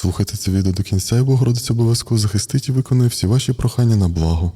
Слухайте це відео до кінця, і Богородиця обов'язково захистить і виконує всі ваші прохання на благо.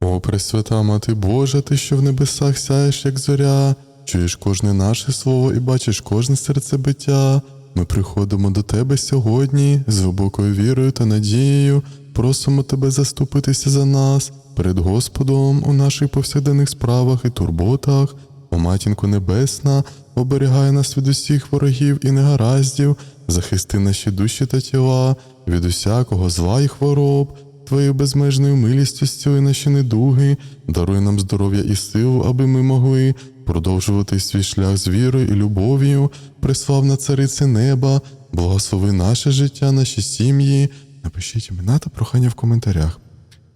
О, Пресвята Мати Божа, ти, що в небесах сяєш, як зоря, чуєш кожне наше слово і бачиш кожне серцебиття. Ми приходимо до тебе сьогодні з глибокою вірою та надією, просимо тебе заступитися за нас перед Господом у наших повсякденних справах і турботах. О матінко Небесна, оберігай нас від усіх ворогів і негараздів, захисти наші душі та тіла від усякого зла і хвороб. Твоєю безмежною милістю зціли наші недуги, даруй нам здоров'я і силу, аби ми могли продовжувати свій шлях з вірою і любов'ю, приславна царице неба, благослови наше життя, наші сім'ї. Напишіть імена та прохання в коментарях.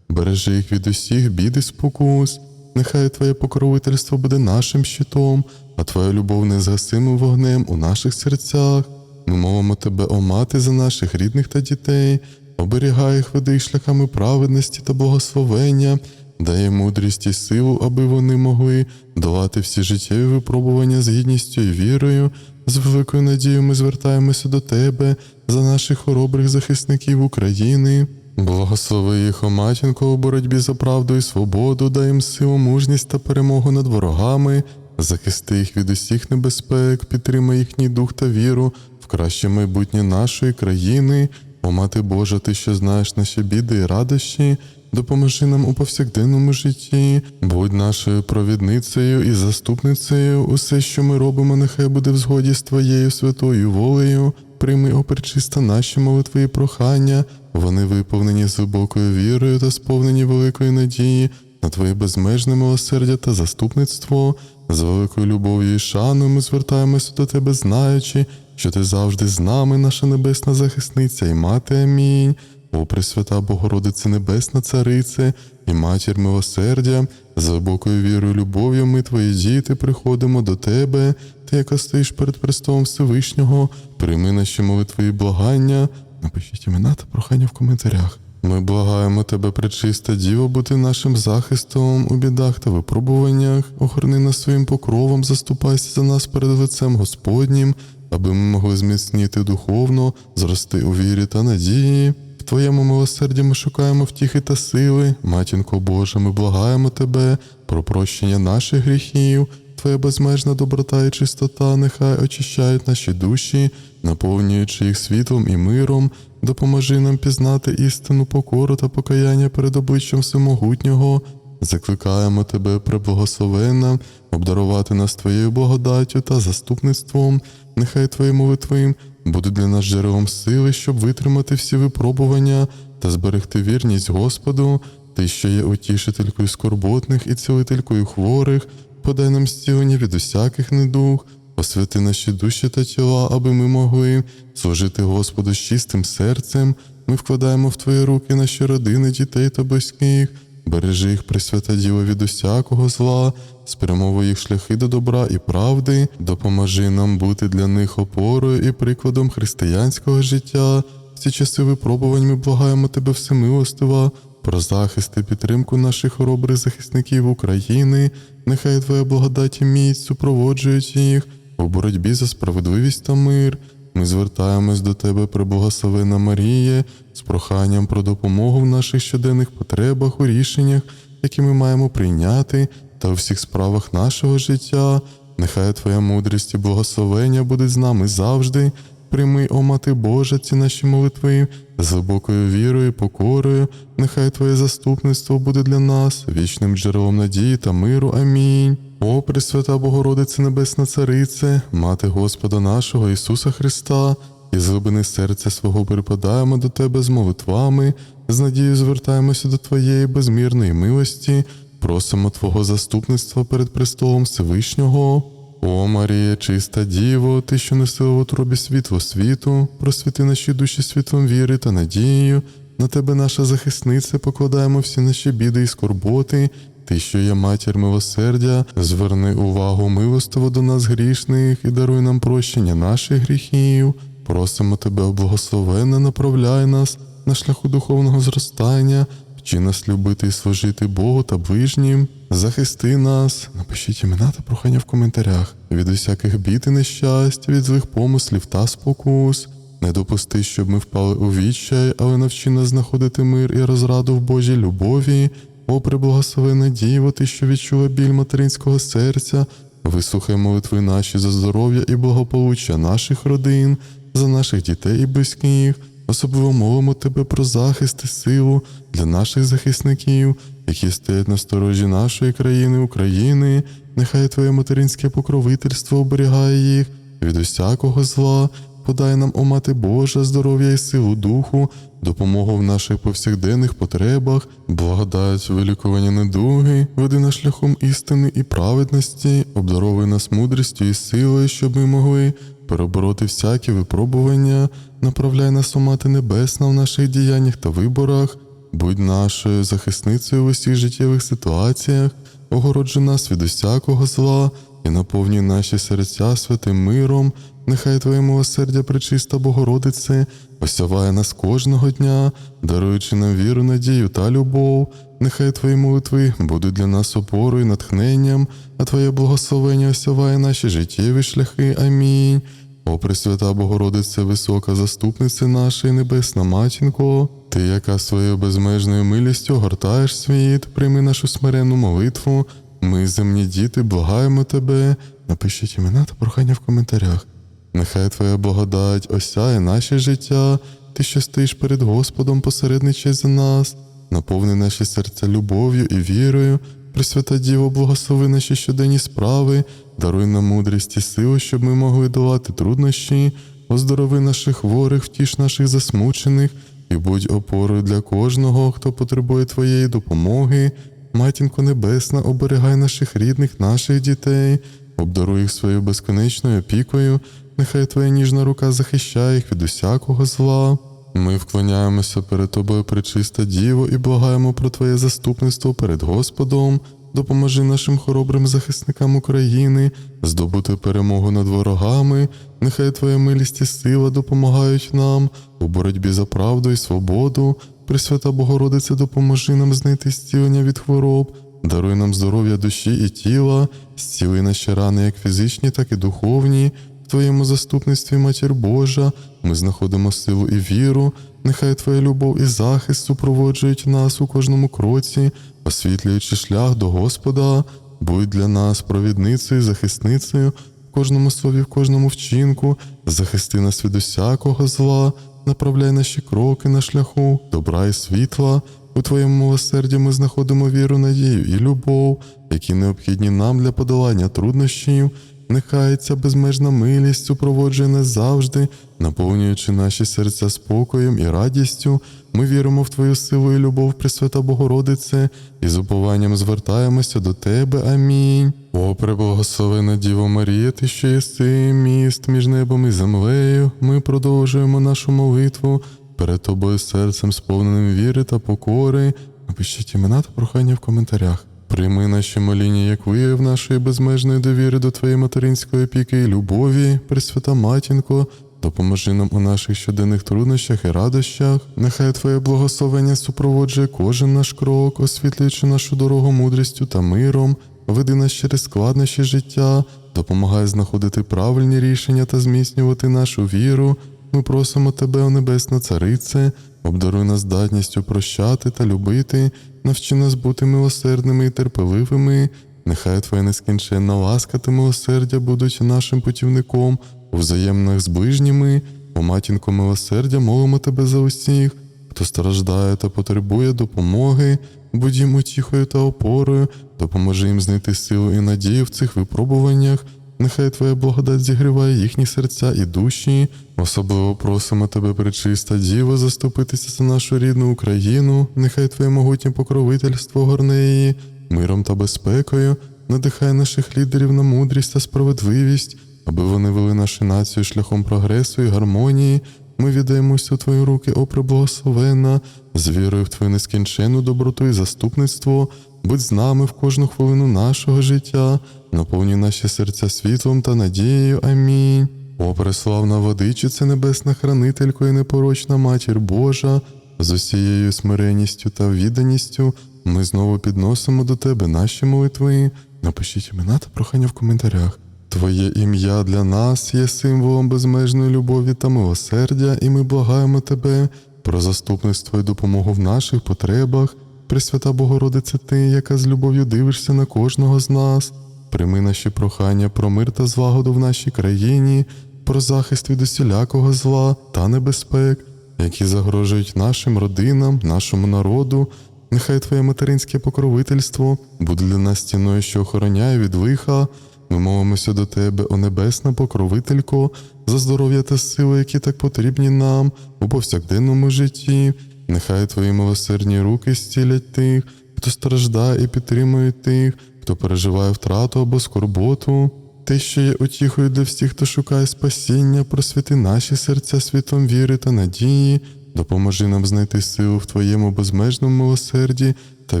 Бережи їх від усіх бід і спокус. Нехай Твоє покровительство буде нашим щитом, а Твоя любов незгасимим вогнем у наших серцях. Ми мовимо Тебе, о мати, за наших рідних та дітей, оберігай їх веди шляхами праведності та благословення, дай мудрість і силу, аби вони могли долати всі життєві випробування з гідністю і вірою. З великою надією ми звертаємося до Тебе за наших хоробрих захисників України. Благослови їх, о матінко, у боротьбі за правду і свободу, дай їм силу, мужність та перемогу над ворогами, захисти їх від усіх небезпек, підтримай їхній дух та віру краще майбутнє нашої країни. О мати Божа, ти що знаєш наші біди і радощі, допоможи нам у повсякденному житті, будь нашою провідницею і заступницею. Усе, що ми робимо, нехай буде в згоді з твоєю святою волею. Прийми оперчиста наші молитви і прохання, вони виповнені глибокою вірою та сповнені великої надії на Твоє безмежне милосердя та заступництво. З великою любов'ю і шаною ми звертаємося до Тебе, знаючи, що Ти завжди з нами, наша небесна захисниця і мати. Амінь. О, Пресвята Богородице Небесна Царице і Матір милосердя, з глибокою вірою і любов'ю ми, Твої діти, приходимо до Тебе, Ти, яка стоїш перед престолом Всевишнього, прийми наші молитви і благання. Напишіть імена та прохання в коментарях. Ми благаємо тебе, пречиста Діво, бути нашим захистом у бідах та випробуваннях. Охорони нас своїм покровом, заступайся за нас перед лицем Господнім, аби ми могли зміцніти духовно, зрости у вірі та надії. В Твоєму милосерді ми шукаємо втіхи та сили. Матінко Божа, ми благаємо Тебе про прощення наших гріхів. Твоя безмежна доброта і чистота нехай очищають наші душі, наповнюючи їх світлом і миром. Допоможи нам пізнати істину покору та покаяння перед обличчям Всемогутнього. Закликаємо Тебе, преблагословенна, обдарувати нас Твоєю благодаттю та заступництвом. Нехай Твої молитви будуть для нас джерелом сили, щоб витримати всі випробування та зберегти вірність Господу, Ти, що є утішителькою скорботних і цілителькою хворих, подай нам зцілення від усяких недуг, освяти наші душі та тіла, аби ми могли служити Господу з чистим серцем. Ми вкладаємо в Твої руки наші родини, дітей та близьких. Бережи їх, Пресвята Діво, від усякого зла, спрямовуй їх шляхи до добра і правди, допоможи нам бути для них опорою і прикладом християнського життя. В ці часи випробувань ми благаємо Тебе всемилостива, про захист і підтримку наших хоробрих захисників України. Нехай Твоя благодать і міць супроводжують їх у боротьбі за справедливість та мир. Ми звертаємось до Тебе, преблагословена Маріє, з проханням про допомогу в наших щоденних потребах, у рішеннях, які ми маємо прийняти, та у всіх справах нашого життя. Нехай Твоя мудрість і благословення будуть з нами завжди. Прийми, о Мати Божа, ці наші молитви з глибокою вірою, покорою. Нехай Твоє заступництво буде для нас вічним джерелом надії та миру. Амінь. О, Пресвята Богородице Небесна Царице, Мати Господа нашого Ісуса Христа, і з глибини серця свого припадаємо до Тебе з молитвами, з надією звертаємося до Твоєї безмірної милості, просимо Твого заступництва перед престолом Всевишнього. О Марія, чиста Діво, ти, що несила в утробі світло світу, просвіти наші душі світлом віри та надією. На тебе, наша захисниця, покладаємо всі наші біди і скорботи. Ти, що є матір милосердя, зверни увагу милостиво до нас грішних і даруй нам прощення наших гріхів. Просимо тебе, о благословенна, направляй нас на шляху духовного зростання, вчи нас любити і служити Богу та ближнім. Захисти нас, напишіть імена та прохання в коментарях від усяких бід і нещасть, від злих помислів та спокус. Не допусти, щоб ми впали у відчай, але навчи нас знаходити мир і розраду в Божій любові. О, преблагословена Діво, ти, що відчула біль материнського серця, вислухай молитви наші за здоров'я і благополуччя наших родин, за наших дітей і близьких. Особливо молимо тебе про захист і силу для наших захисників, які стоять на сторожі нашої країни України. Нехай Твоє материнське покровительство оберігає їх від усякого зла. Подай нам, о Мати Божа, здоров'я і силу духу, допомогу в наших повсякденних потребах, благодать вилікування недуги, веди нас шляхом істини і праведності, обдаровуй нас мудрістю і силою, щоб ми могли перебороти всякі випробування, направляй нас, о Мати Небесна, в наших діяннях та виборах, будь нашою захисницею в усіх життєвих ситуаціях, огороджи нас від усякого зла і наповнюй наші серця святим миром. Нехай Твоє милосердя, пречиста Богородице, осяває нас кожного дня, даруючи нам віру, надію та любов. Нехай Твої молитви будуть для нас опорою натхненням, а Твоє благословення осяває наші життєві шляхи. Амінь. О, Пресвята Богородице, висока заступниця наша і небесна матінко, Ти, яка своєю безмежною милістю огортаєш світ, прийми нашу смиренну молитву. Ми, земні діти, благаємо тебе. Напишіть імена та прохання в коментарях. Нехай Твоя благодать осяє наше життя, Ти, що стоїш перед Господом, посередничай за нас, наповни наші серця любов'ю і вірою. Пресвята Діво, благослови наші щоденні справи, даруй нам мудрість і силу, щоб ми могли долати труднощі, оздорови наших хворих, втіш наших засмучених, і будь опорою для кожного, хто потребує Твоєї допомоги. Матінко Небесна, оберігай наших рідних, наших дітей, обдаруй їх своєю безконечною опікою, нехай Твоя ніжна рука захищає їх від усякого зла. Ми вклоняємося перед Тобою, пречиста Діво, і благаємо про Твоє заступництво перед Господом. Допоможи нашим хоробрим захисникам України здобути перемогу над ворогами. Нехай Твоя милість і сила допомагають нам у боротьбі за правду і свободу. Пресвята Богородице, допоможи нам знайти зцілення від хвороб, даруй нам здоров'я душі і тіла, зціли наші рани, як фізичні, так і духовні. Твоєму заступництві, Матір Божа, ми знаходимо силу і віру. Нехай Твоя любов і захист супроводжують нас у кожному кроці, освітлюючи шлях до Господа. Будь для нас провідницею, захисницею в кожному слові, в кожному вчинку, захисти нас від усякого зла, направляй наші кроки на шляху, добра і світла. У Твоєму милосерді ми знаходимо віру, надію і любов, які необхідні нам для подолання труднощів. Нехай ця безмежна милість супроводжує нас завжди, наповнюючи наші серця спокоєм і радістю. Ми віримо в Твою силу і любов, Пресвята Богородице, і з упованням звертаємося до Тебе. Амінь. О, преблагословена Діво Марія, ти що єси міст між небом і землею. Ми продовжуємо нашу молитву перед тобою серцем, сповненим віри та покори. Напишіть імена та прохання в коментарях. Прийми наші моління, як вияв нашої безмежної довіри до Твоєї материнської опіки і любові, Пресвята Матінко, допоможи нам у наших щоденних труднощах і радощах. Нехай Твоє благословення супроводжує кожен наш крок, освітлюючи нашу дорогу мудрістю та миром, веди нас через складнощі життя, допомагай знаходити правильні рішення та зміцнювати нашу віру. Ми просимо Тебе, о Небесна Царице, обдаруй нас здатністю прощати та любити, навчи нас бути милосердними і терпеливими. Нехай Твоя нескінченна ласка та милосердя будуть нашим путівником у взаємних з ближніми. О матінко милосердя, молимо Тебе за усіх, хто страждає та потребує допомоги, будь їм утіхою та опорою, допоможи їм знайти силу і надію в цих випробуваннях. Нехай Твоя благодать зігріває їхні серця і душі. Особливо просимо Тебе, пречиста Діво, заступитися за нашу рідну Україну. Нехай Твоє могутнє покровительство горне її, миром та безпекою, надихай наших лідерів на мудрість та справедливість, аби вони вели нашу націю шляхом прогресу і гармонії. Ми віддаємося у Твої руки, о преблагословенна, з вірою в Твою нескінченну доброту і заступництво. Будь з нами в кожну хвилину нашого життя, наповнюй наші серця світлом та надією. Амінь. О, преславна водичице, небесна хранителько і непорочна матір Божа, з усією смиренністю та відданістю ми знову підносимо до Тебе наші молитви. Напишіть імена та прохання в коментарях. Твоє ім'я для нас є символом безмежної любові та милосердя, і ми благаємо Тебе про заступництво і допомогу в наших потребах. Пресвята Богородице, Ти, яка з любов'ю дивишся на кожного з нас, прийми наші прохання про мир та злагоду в нашій країні, про захист від усілякого зла та небезпек, які загрожують нашим родинам, нашому народу. Нехай Твоє материнське покровительство буде для нас стіною, що охороняє від лиха. Ми молимося до Тебе, о небесна покровителько, за здоров'я та сили, які так потрібні нам у повсякденному житті. Нехай Твої милосердні руки зцілять тих, хто страждає і підтримує тих, хто переживає втрату або скорботу. Ти, що є утіхою для всіх, хто шукає спасіння, просвіти наші серця світом віри та надії, допоможи нам знайти силу в Твоєму безмежному милосерді та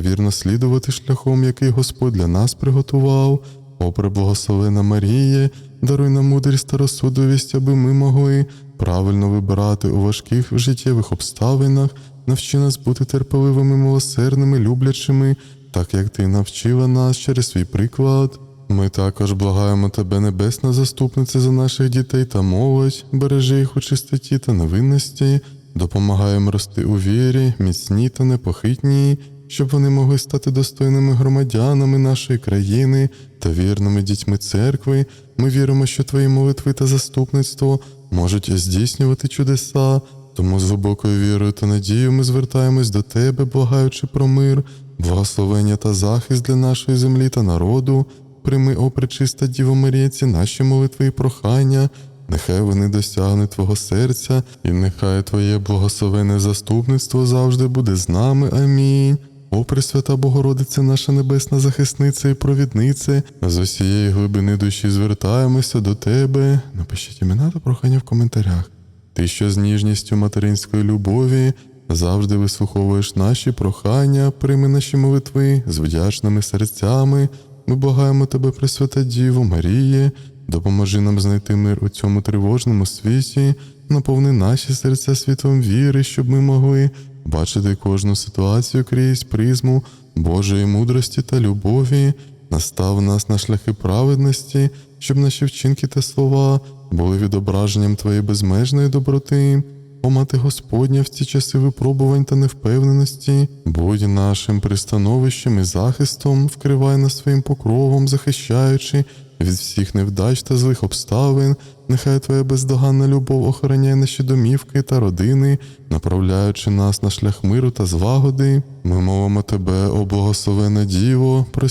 вірно слідувати шляхом, який Господь для нас приготував. О, преблагословена Маріє, даруй нам мудрість та розсудовість, аби ми могли правильно вибирати у важких життєвих обставинах, навчи нас бути терпеливими, милосердними, люблячими, так як ти навчила нас через свій приклад. Ми також благаємо тебе, небесна заступниця, за наших дітей та молодь, бережи їх у чистоті та невинності, допомагаємо рости у вірі, міцні та непохитні, щоб вони могли стати достойними громадянами нашої країни та вірними дітьми церкви. Ми віримо, що твої молитви та заступництво можуть здійснювати чудеса. Тому з глибокою вірою та надією ми звертаємось до тебе, благаючи про мир, благословення та захист для нашої землі та народу. Прийми, о пречиста Діво Марія, наші молитви і прохання, нехай вони досягнуть Твого серця, і нехай Твоє благословене заступництво завжди буде з нами. Амінь. О, Пресвята Богородице, наша небесна захисниця і провідниця, з усієї глибини душі звертаємося до Тебе. Напишіть імена та прохання в коментарях. Ти, що з ніжністю материнської любові завжди вислуховуєш наші прохання, прийми наші молитви з вдячними серцями. Ми благаємо тебе, Пресвята Діво, Маріє, допоможи нам знайти мир у цьому тривожному світі, наповни наші серця світлом віри, щоб ми могли бачити кожну ситуацію крізь призму Божої мудрості та любові, настав нас на шляхи праведності, щоб наші вчинки та слова були відображенням Твоєї безмежної доброти. О, мати Господня в ці часи випробувань та невпевненості, будь нашим пристановищем і захистом, вкривай нас своїм покровом, захищаючи від всіх невдач та злих обставин, нехай Твоя бездоганна любов охороняє наші домівки та родини, направляючи нас на шлях миру та злагоди. Ми молимо Тебе, о благословене Діво, про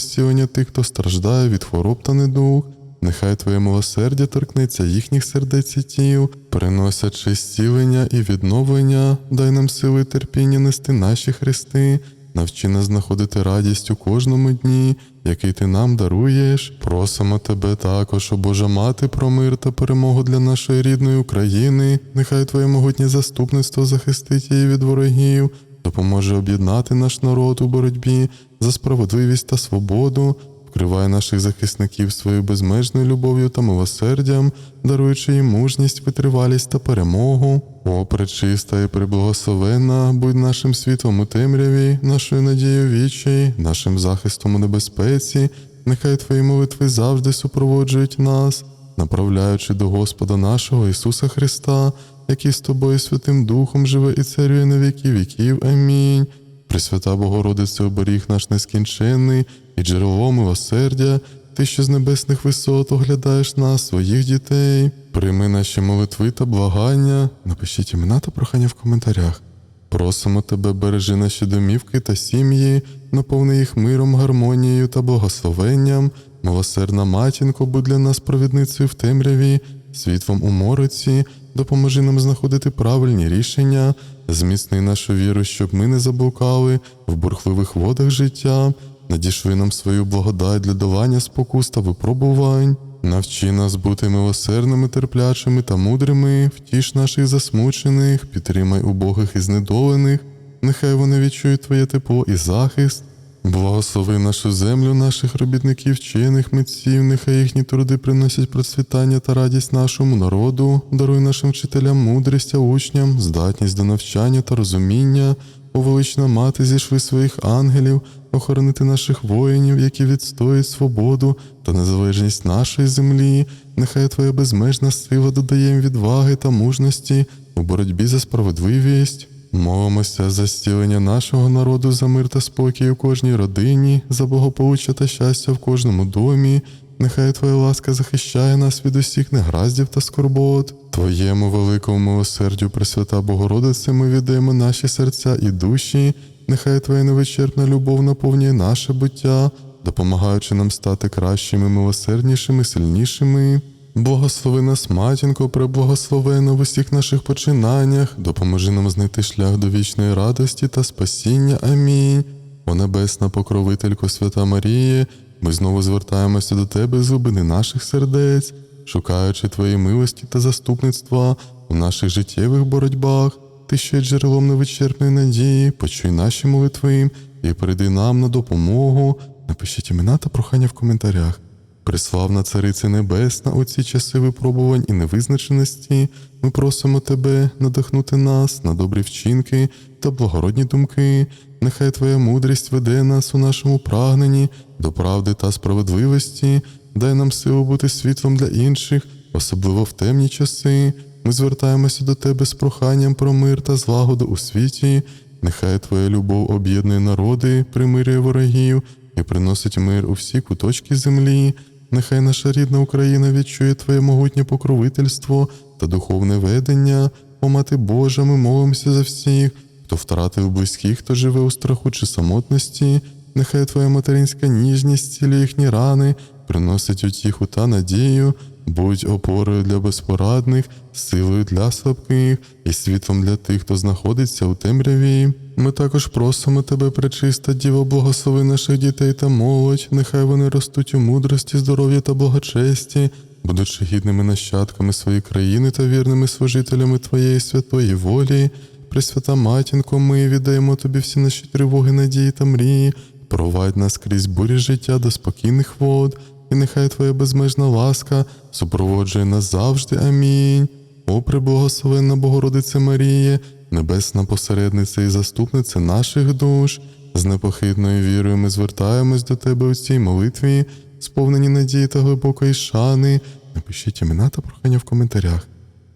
тих, хто страждає від хвороб та недуг. Нехай Твоє милосердя торкнеться їхніх сердець і тіл, приносячи зцілення і відновлення, дай нам сили терпіння нести наші хрести, навчи нас знаходити радість у кожному дні, який ти нам даруєш. Просимо тебе також, о Божа мати, про мир та перемогу для нашої рідної України. Нехай Твоє могутнє заступництво захистить її від ворогів, допоможе об'єднати наш народ у боротьбі за справедливість та свободу. Вкриває наших захисників своєю безмежною любов'ю та милосердям, даруючи їм мужність, витривалість та перемогу. О, пречиста і приблагословенна, будь нашим світлом у темряві, нашою надією вічей, нашим захистом у небезпеці. Нехай Твої молитви завжди супроводжують нас, направляючи до Господа нашого Ісуса Христа, який з тобою Святим Духом живе і царює на віки віків. Амінь. Пресвята Богородице, оберіг наш нескінченний і джерело милосердя, ти, що з небесних висот оглядаєш нас, своїх дітей, прийми наші молитви та благання, напишіть імена та прохання в коментарях. Просимо тебе, бережи наші домівки та сім'ї, наповни їх миром, гармонією та благословенням. Милосердна матінко, будь для нас провідницею в темряві, світлом у мороці, допоможи нам знаходити правильні рішення, зміцни нашу віру, щоб ми не заблукали в бурхливих водах життя, надішли нам свою благодать для давання спокус та випробувань. Навчи нас бути милосердними, терплячими та мудрими, втіш наших засмучених, підтримай убогих і знедолених, нехай вони відчують Твоє тепло і захист. Благослови нашу землю, наших робітників, вчених митців, нехай їхні труди приносять процвітання та радість нашому народу, даруй нашим вчителям мудрість, а учням, здатність до навчання та розуміння, О велична мати, зійшли своїх ангелів, охоронити наших воїнів, які відстоюють свободу та незалежність нашої землі. Нехай Твоя безмежна сила додає їм відваги та мужності у боротьбі за справедливість. Молимося за зцілення нашого народу, за мир та спокій у кожній родині, за благополуччя та щастя в кожному домі. Нехай Твоя ласка захищає нас від усіх негараздів та скорбот. Твоєму великому милосердю, Пресвята Богородице, ми віддаємо наші серця і душі. Нехай Твоя невичерпна любов наповнює наше буття, допомагаючи нам стати кращими, милосерднішими, сильнішими. Благослови нас, матінко, преблагословена в усіх наших починаннях, допоможи нам знайти шлях до вічної радості та спасіння. Амінь. О небесна покровителько Свята Маріє, ми знову звертаємося до Тебе з глибини наших сердець, шукаючи Твої милості та заступництва у наших життєвих боротьбах. Ти що є джерелом невичерпної надії, почуй наші молитви і прийди нам на допомогу. Напишіть імена та прохання в коментарях. Преславна Цариця Небесна, у ці часи випробувань і невизначеності, ми просимо Тебе надихнути нас на добрі вчинки та благородні думки. Нехай Твоя мудрість веде нас у нашому прагненні до правди та справедливості, дай нам силу бути світлом для інших, особливо в темні часи. Ми звертаємося до Тебе з проханням про мир та злагоду у світі. Нехай Твоя любов об'єднує народи, примирює ворогів і приносить мир у всі куточки землі. Нехай наша рідна Україна відчує Твоє могутнє покровительство та духовне ведення. О Мати Божа, ми молимося за всіх, хто втратив близьких, хто живе у страху чи самотності. Нехай Твоя материнська ніжність цілі їхні рани, приносить утіху та надію. Будь опорою для безпорадних, силою для слабких і світлом для тих, хто знаходиться у темряві. Ми також просимо тебе, пречиста Діво, благослови наших дітей та молодь, нехай вони ростуть у мудрості, здоров'я та благочесті, будучи гідними нащадками своєї країни та вірними служителями Твоєї святої волі. Пресвята матінко, ми віддаємо тобі всі наші тривоги, надії та мрії. Провадь нас крізь бурі життя до спокійних вод, і нехай Твоя безмежна ласка супроводжує нас завжди. Амінь. О, преблагословенна Богородице Маріє, небесна посередниця і заступниця наших душ. З непохитною вірою ми звертаємось до Тебе у цій молитві, сповнені надії та глибокої шани. Напишіть імена та прохання в коментарях.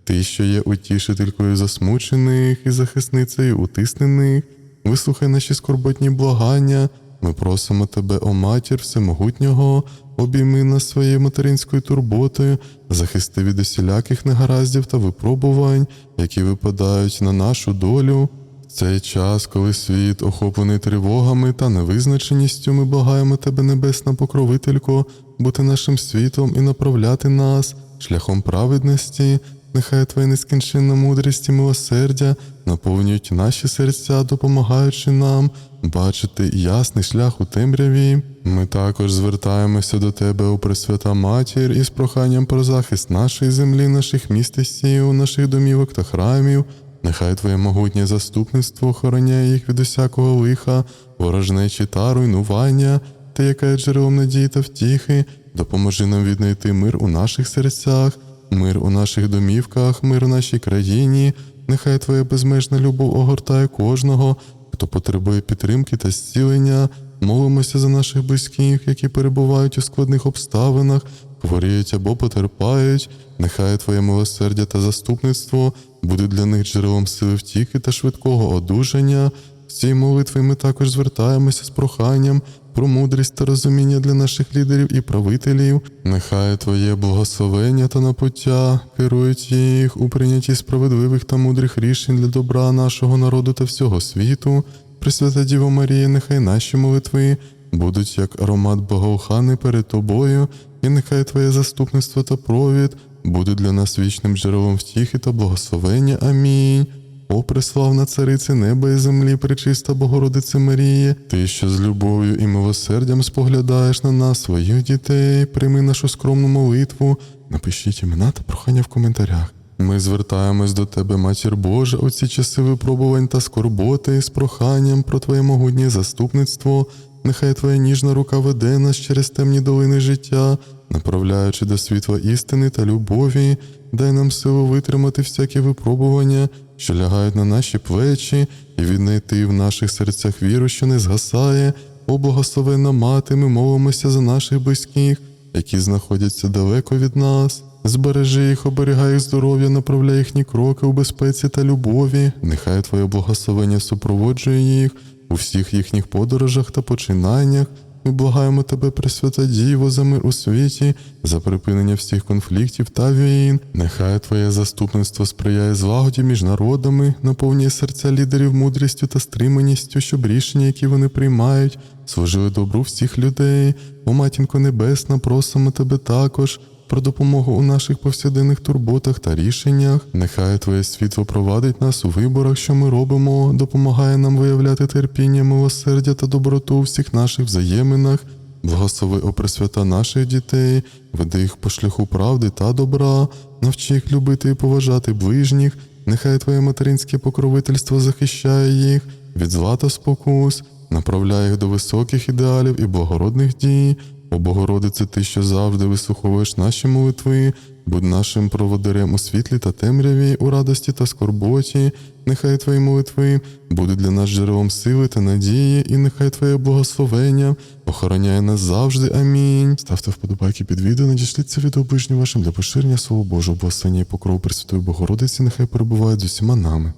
Ти, що є утішителькою засмучених і захисницею утиснених, вислухай наші скорботні благання. Ми просимо тебе, о матір Всемогутнього, обійми нас своєю материнською турботою, захисти від усіляких негараздів та випробувань, які випадають на нашу долю. В цей час, коли світ охоплений тривогами та невизначеністю, ми благаємо тебе, небесна покровителько, бути нашим світлом і направляти нас шляхом праведності. Нехай Твоя нескінченна мудрість і милосердя наповнюють наші серця, допомагаючи нам бачити ясний шлях у темряві. Ми також звертаємося до Тебе, у Пресвята Матір, із проханням про захист нашої землі, наших міст і сіл, наших домівок та храмів. Нехай Твоє могутнє заступництво охороняє їх від усякого лиха, ворожнечі та руйнування, Ти, яка є джерелом надії та втіхи, допоможи нам віднайти мир у наших серцях, мир у наших домівках, мир у нашій країні. Нехай Твоя безмежна любов огортає кожного, хто потребує підтримки та зцілення. Молимося за наших близьких, які перебувають у складних обставинах, хворіють або потерпають. Нехай Твоє милосердя та заступництво будуть для них джерелом сили втіки та швидкого одужання. В цій молитві ми також звертаємося з проханням про мудрість та розуміння для наших лідерів і правителів. Нехай Твоє благословення та напуття керують їх у прийнятті справедливих та мудрих рішень для добра нашого народу та всього світу. Пресвята Діво Марія, нехай наші молитви будуть як аромат благоуханий перед тобою, і нехай Твоє заступництво та провід будуть для нас вічним джерелом втіхи та благословення. Амінь. О, преславна царице неба і землі, пречиста Богородице Маріє, ти, що з любов'ю і милосердям споглядаєш на нас, своїх дітей, прийми нашу скромну молитву, напишіть імена та прохання в коментарях. Ми звертаємось до Тебе, Матір Божа, у ці часи випробувань та скорботи з проханням про Твоє могутнє заступництво. Нехай Твоя ніжна рука веде нас через темні долини життя, направляючи до світла істини та любові, дай нам силу витримати всякі випробування що лягають на наші плечі, і віднайти в наших серцях віру, що не згасає. О благословенна мати, ми молимося за наших близьких, які знаходяться далеко від нас. Збережи їх, оберігай їх здоров'я, направляй їхні кроки у безпеці та любові. Нехай Твоє благословення супроводжує їх у всіх їхніх подорожах та починаннях. Ми благаємо тебе, Пресвята Діво, за мир у світі, за припинення всіх конфліктів та війн. Нехай Твоє заступництво сприяє злагоді між народами, наповнює серця лідерів мудрістю та стриманістю, щоб рішення, які вони приймають, служили добру всіх людей. О матінко Небесна, просимо тебе також про допомогу у наших повсякденних турботах та рішеннях. Нехай Твоє світло провадить нас у виборах, що ми робимо, допомагає нам виявляти терпіння, милосердя та доброту у всіх наших взаєминах. Благослови, о Пресвята наших дітей, веди їх по шляху правди та добра, навчи їх любити і поважати ближніх. Нехай Твоє материнське покровительство захищає їх від зла та спокус, направляє їх до високих ідеалів і благородних дій. О Богородице, ти, що завжди вислуховуєш наші молитви, будь нашим проводарем у світлі та темряві, у радості та скорботі. Нехай твої молитви будуть для нас джерелом сили та надії, і нехай Твоє благословення охороняє нас завжди. Амінь. Ставте вподобайки під відео, надішліться відео ближнім вашим для поширення Слова Божого, благословення і покрову Пресвятої Богородиці, нехай перебувають з усіма нами.